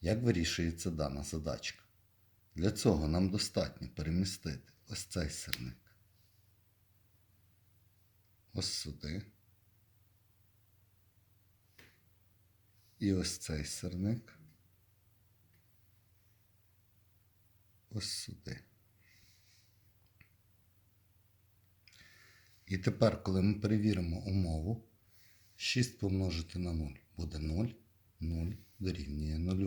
Як вирішується дана задачка? Для цього нам достатньо перемістити ось цей сирник. Ось сюди. І ось цей сирник. Ось сюди. І тепер, коли ми перевіримо умову, 6 помножити на 0 буде 0, 0 дорівнює 0.